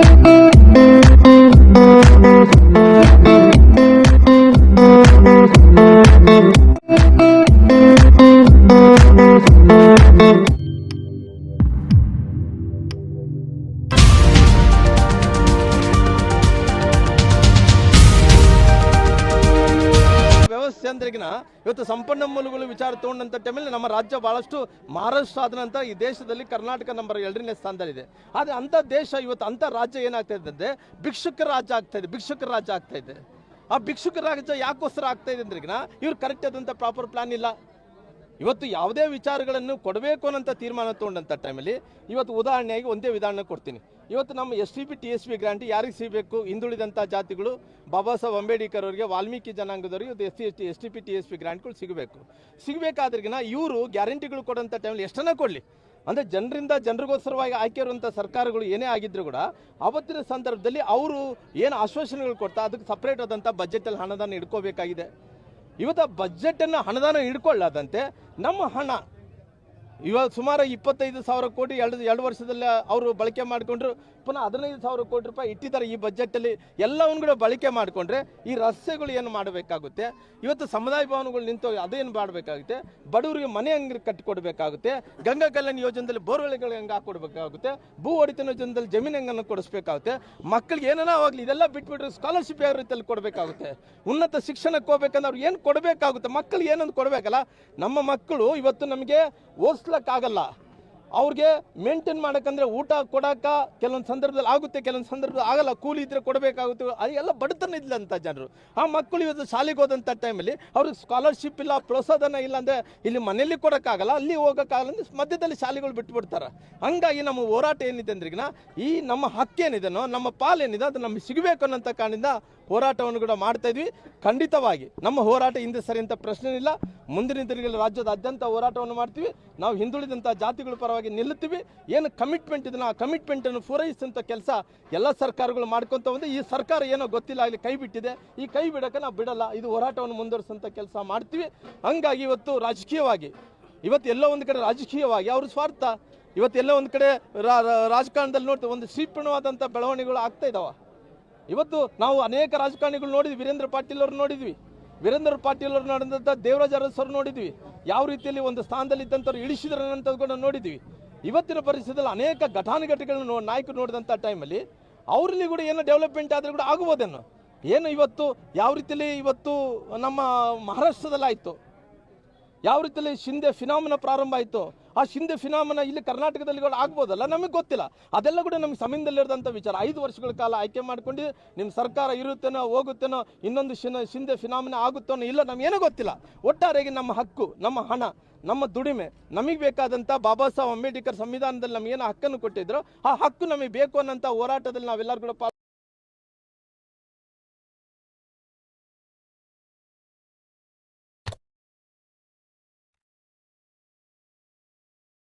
Thank you. ಅಂದ್ರೆಗಿನ ಇವತ್ತು ಸಂಪನ್ಮೂಲಗಳು ವಿಚಾರ ತಗೊಂಡಂತ ಟೈಮಲ್ಲಿ ನಮ್ಮ ರಾಜ್ಯ ಬಹಳಷ್ಟು ಮಹಾರಾಷ್ಟ್ರ ಆದ ನಂತರ ಈ ದೇಶದಲ್ಲಿ ಕರ್ನಾಟಕ ನಂಬರ್ ಎರಡನೇ ಸ್ಥಾನದಲ್ಲಿದೆ. ಆದರೆ ಅಂತ ದೇಶ ಇವತ್ತು ಅಂತ ರಾಜ್ಯ ಏನಾಗ್ತಾ ಇದೆ ಭಿಕ್ಷುಕ ರಾಜ್ಯ ಆಗ್ತಾ ಇದೆ, ಭಿಕ್ಷುಕ ರಾಜ್ಯ ಆಗ್ತಾ ಇದೆ. ಆ ಭಿಕ್ಷುಕ ರಾಜ್ಯ ಯಾಕೋಸ್ಕರ ಆಗ್ತಾ ಇದೆ ಅಂದ್ರಿಗಿನ ಇವ್ರು ಕರೆಕ್ಟ್ ಆದಂತ ಪ್ರಾಪರ್ ಪ್ಲಾನ್ ಇಲ್ಲ. ಇವತ್ತು ಯಾವುದೇ ವಿಚಾರಗಳನ್ನು ಕೊಡಬೇಕು ಅನ್ನೋಂಥ ತೀರ್ಮಾನ ತೊಗೊಂಡಂಥ ಟೈಮಲ್ಲಿ ಇವತ್ತು ಉದಾಹರಣೆಯಾಗಿ ಒಂದೇ ವಿಧಾನ ಕೊಡ್ತೀನಿ. ಇವತ್ತು ನಮ್ಮ S T P, T S P grant ಯಾರಿಗೆ ಸಿಗಬೇಕು ಹಿಂದುಳಿದಂಥ ಜಾತಿಗಳು, ಬಾಬಾ ಸಾಹೇಬ್ ಅಂಬೇಡ್ಕರ್ ಅವರಿಗೆ ವಾಲ್ಮೀಕಿ ಜನಾಂಗದವರಿಗೆ ಇವತ್ತು S C S T S T P, T S P ಗ್ರಾಂಟ್ಗಳು ಸಿಗಬೇಕು. ಸಿಗಬೇಕಾದ್ರಿಗಿನ ಇವರು ಗ್ಯಾರಂಟಿಗಳು ಕೊಡೋಂಥ ಟೈಮಲ್ಲಿ ಎಷ್ಟನ್ನ ಕೊಡಲಿ? ಅಂದರೆ ಜನರಿಂದ ಜನರಿಗೋಸ್ಕರವಾಗಿ ಆಯ್ಕೆ ಇರುವಂಥ ಸರ್ಕಾರಗಳು ಏನೇ ಆಗಿದ್ರು ಕೂಡ ಅವತ್ತಿನ ಸಂದರ್ಭದಲ್ಲಿ ಅವರು ಏನು ಆಶ್ವಾಸನೆಗಳು ಕೊಡ್ತಾ ಅದಕ್ಕೆ ಸಪ್ರೇಟ್ ಆದಂಥ ಬಜೆಟಲ್ಲಿ ಹಣದಾನ ಇಡ್ಕೋಬೇಕಾಗಿದೆ ಇವತ್ತು ಬಜೆಟನ್ನು ಹಣದಾನ ಇಡ್ಕೊಳ್ಳದಂತೆ ನಮ್ಮ ಹಣ ಇವಾಗ ಸುಮಾರು ಇಪ್ಪತ್ತೈದು ಸಾವಿರ ಕೋಟಿ ಎರಡು ಎರಡು ವರ್ಷದಲ್ಲಿ ಅವರು ಬಳಕೆ ಮಾಡಿಕೊಂಡ್ರು. ಪುನಃ ಹದಿನೈದು ಸಾವಿರ ಕೋಟಿ ರೂಪಾಯಿ ಇಟ್ಟಿದ್ದಾರೆ ಈ ಬಜೆಟಲ್ಲಿ. ಎಲ್ಲವನ್ನು ಕೂಡ ಬಳಕೆ ಮಾಡಿಕೊಂಡ್ರೆ ಈ ರಸ್ತೆಗಳು ಏನು ಮಾಡಬೇಕಾಗುತ್ತೆ? ಇವತ್ತು ಸಮುದಾಯ ಭವನಗಳು ನಿಂತು ಅದೇನು ಮಾಡಬೇಕಾಗುತ್ತೆ? ಬಡವರಿಗೆ ಮನೆ ಹಂಗೆ ಕಟ್ಟಿಕೊಡ್ಬೇಕಾಗುತ್ತೆ. ಗಂಗಾ ಕಲ್ಯಾಣ ಯೋಜನೆಯಲ್ಲಿ ಬೋರ್ವೆಲ್ಗಳು ಹೆಂಗೆ ಹಾಕೊಡ್ಬೇಕಾಗುತ್ತೆ. ಭೂ ಒಡೆತನ ಯೋಜನೆಯಲ್ಲಿ ಜಮೀನು ಹೆಂಗನ್ನು ಕೊಡಿಸ್ಬೇಕಾಗುತ್ತೆ. ಮಕ್ಕಳಿಗೆ ಏನಾನ ಆಗಲಿ, ಇದೆಲ್ಲ ಬಿಟ್ಬಿಟ್ರೆ ಸ್ಕಾಲರ್ಶಿಪ್ ಯಾವ ರೀತಿಯಲ್ಲಿ ಕೊಡಬೇಕಾಗುತ್ತೆ? ಉನ್ನತ ಶಿಕ್ಷಣಕ್ಕೆ ಹೋಗ್ಬೇಕಂದ್ರೆ ಅವ್ರು ಏನು ಕೊಡಬೇಕಾಗುತ್ತೆ? ಮಕ್ಕಳಿಗೆ ಏನೊಂದು ಕೊಡಬೇಕಲ್ಲ? ನಮ್ಮ ಮಕ್ಕಳು ಇವತ್ತು ನಮಗೆ ಓದಿಸ್ಲಿಕ್ಕಾಗಲ್ಲ ಅವ್ರಿಗೆ ಮೇಂಟೈನ್ ಮಾಡಕ್ಕಂದ್ರೆ ಊಟ ಕೊಡೋಕೆ ಕೆಲವೊಂದು ಸಂದರ್ಭದಲ್ಲಿ ಆಗುತ್ತೆ, ಕೆಲವೊಂದು ಸಂದರ್ಭದಲ್ಲಿ ಆಗಲ್ಲ. ಕೂಲಿ ಇದ್ರೆ ಕೊಡಬೇಕಾಗುತ್ತೆ. ಅದೆಲ್ಲ ಬಡತನ ಇಲ್ಲ ಅಂತ ಜನರು. ಆ ಮಕ್ಕಳು ಇವತ್ತು ಶಾಲೆಗೆ ಹೋದಂಥ ಟೈಮಲ್ಲಿ ಅವ್ರಿಗೆ ಸ್ಕಾಲರ್ಶಿಪ್ ಇಲ್ಲ ಪ್ರೋತ್ಸಾಹನ ಇಲ್ಲ ಅಂದರೆ ಇಲ್ಲಿ ಮನೆಯಲ್ಲಿ ಕೊಡೋಕ್ಕಾಗಲ್ಲ, ಅಲ್ಲಿ ಹೋಗೋಕ್ಕಾಗಲ್ಲ ಅಂದ್ರೆ ಮಧ್ಯದಲ್ಲಿ ಶಾಲೆಗಳು ಬಿಟ್ಬಿಡ್ತಾರೆ. ಹಂಗಾಗಿ ನಮ್ಮ ಹೋರಾಟ ಏನಿದೆ ಅಂದ್ರಿಗಿನ ಈ ನಮ್ಮ ಹಕ್ಕೇನಿದೆನೋ ನಮ್ಮ ಪಾಲೇನಿದೆ ಅದು ನಮಗೆ ಸಿಗಬೇಕು ಅನ್ನೋಂಥ ಕಾರಣದಿಂದ ಹೋರಾಟವನ್ನು ಕೂಡ ಮಾಡ್ತಾ ಇದ್ವಿ. ಖಂಡಿತವಾಗಿ ನಮ್ಮ ಹೋರಾಟ ಹಿಂದೆ ಸರಿ ಅಂತ ಪ್ರಶ್ನೆ ಇಲ್ಲ. ಮುಂದಿನ ದಿನಗಳಲ್ಲಿ ರಾಜ್ಯದಾದ್ಯಂತ ಹೋರಾಟವನ್ನು ಮಾಡ್ತೀವಿ. ನಾವು ಹಿಂದುಳಿದಂಥ ಜಾತಿಗಳ ಪರವಾಗಿ ನಿಲ್ಲುತ್ತೀವಿ. ಏನು ಕಮಿಟ್ಮೆಂಟ್ ಇದನ್ನು, ಆ ಕಮಿಟ್ಮೆಂಟನ್ನು ಪೂರೈಸಿದಂಥ ಕೆಲಸ ಎಲ್ಲ ಸರ್ಕಾರಗಳು ಮಾಡ್ಕೊತ ಒಂದು ಈ ಸರ್ಕಾರ ಏನೋ ಗೊತ್ತಿಲ್ಲ, ಆಗಲಿ ಕೈ ಬಿಟ್ಟಿದೆ. ಈ ಕೈ ಬಿಡಕ್ಕೆ ನಾವು ಬಿಡಲ್ಲ. ಇದು ಹೋರಾಟವನ್ನು ಮುಂದುವರಿಸಂಥ ಕೆಲಸ ಮಾಡ್ತೀವಿ. ಹಂಗಾಗಿ ಇವತ್ತು ರಾಜಕೀಯವಾಗಿ, ಇವತ್ತು ಎಲ್ಲೋ ಒಂದು ಕಡೆ ರಾಜಕೀಯವಾಗಿ, ಅವ್ರ ಸ್ವಾರ್ಥ ಇವತ್ತೆಲ್ಲ ಒಂದು ಕಡೆ ರಾಜಕಾರಣದಲ್ಲಿ ನೋಡ್ತೀವಿ, ಒಂದು ಶ್ರೀಪಣವಾದಂಥ ಬೆಳವಣಿಗೆಗಳು ಆಗ್ತಾ ಇದ್ದಾವೆ ಇವತ್ತು ನಾವು ಅನೇಕ ರಾಜಕಾರಣಿಗಳು ನೋಡಿದ್ವಿ. ವೀರೇಂದ್ರ ಪಾಟೀಲ್ ಅವ್ರು ನೋಡಿದ್ವಿ. ವೀರೇಂದ್ರ ಪಾಟೀಲ್ ಅವರು ನಡೆದಂಥ ದೇವರಾಜ ಅರಸ್ ನೋಡಿದ್ವಿ. ಯಾವ ರೀತಿಯಲ್ಲಿ ಒಂದು ಸ್ಥಾನದಲ್ಲಿ ಇದ್ದಂಥವ್ರು ಇಳಿಸಿದ್ರು ಅನ್ನೋದು ಕೂಡ ನೋಡಿದ್ವಿ. ಇವತ್ತಿನ ಪರಿಸ್ಥಿತಿಯಲ್ಲಿ ಅನೇಕ ಘಟಾನುಘಟಿಗಳನ್ನು ನಾಯಕರು ನೋಡಿದಂಥ ಟೈಮಲ್ಲಿ ಅವರಲ್ಲಿ ಕೂಡ ಏನೋ ಡೆವಲಪ್ಮೆಂಟ್ ಆದರೂ ಕೂಡ ಆಗ್ಬೋದೇನೋ ಏನು ಇವತ್ತು ಯಾವ ರೀತಿಯಲ್ಲಿ ಇವತ್ತು ನಮ್ಮ ಮಹಾರಾಷ್ಟ್ರದಲ್ಲಿ ಆಯಿತು ಯಾವ ರೀತಿಯಲ್ಲಿ ಶಿಂದೆ ಫಿನಾಮಿನ ಪ್ರಾರಂಭ ಆಯಿತು? ಆ ಶಿಂದೆ ಫಿನಾಮಿನ ಇಲ್ಲಿ ಕರ್ನಾಟಕದಲ್ಲಿ ಕೂಡ ಆಗ್ಬೋದಲ್ಲ? ನಮಗೆ ಗೊತ್ತಿಲ್ಲ. ಅದೆಲ್ಲ ಕೂಡ ನಮಗೆ ಸಮಯದಲ್ಲಿರೋದಂಥ ವಿಚಾರ. ಐದು ವರ್ಷಗಳ ಕಾಲ ಆಯ್ಕೆ ಮಾಡ್ಕೊಂಡು ನಿಮ್ಮ ಸರ್ಕಾರ ಇರುತ್ತೇನೋ, ಹೋಗುತ್ತೇನೋ, ಇನ್ನೊಂದು ಶಿನ, ಶಿಂದೆ ಫಿನಾಮಿನ ಆಗುತ್ತೇನೋ ಇಲ್ಲ ನಮಗೇನೋ ಗೊತ್ತಿಲ್ಲ. ಒಟ್ಟಾರೆಗೆ ನಮ್ಮ ಹಕ್ಕು, ನಮ್ಮ ಹಣ, ನಮ್ಮ ದುಡಿಮೆ, ನಮಗೆ ಬೇಕಾದಂಥ ಬಾಬಾ ಸಾಹೇಬ್ ಅಂಬೇಡ್ಕರ್ ಸಂವಿಧಾನದಲ್ಲಿ ನಮಗೇನು ಹಕ್ಕನ್ನು ಕೊಟ್ಟಿದ್ರು, ಆ ಹಕ್ಕು ನಮಗೆ ಬೇಕು ಅನ್ನೋಂಥ ಹೋರಾಟದಲ್ಲಿ ನಾವೆಲ್ಲರೂ ಕೂಡ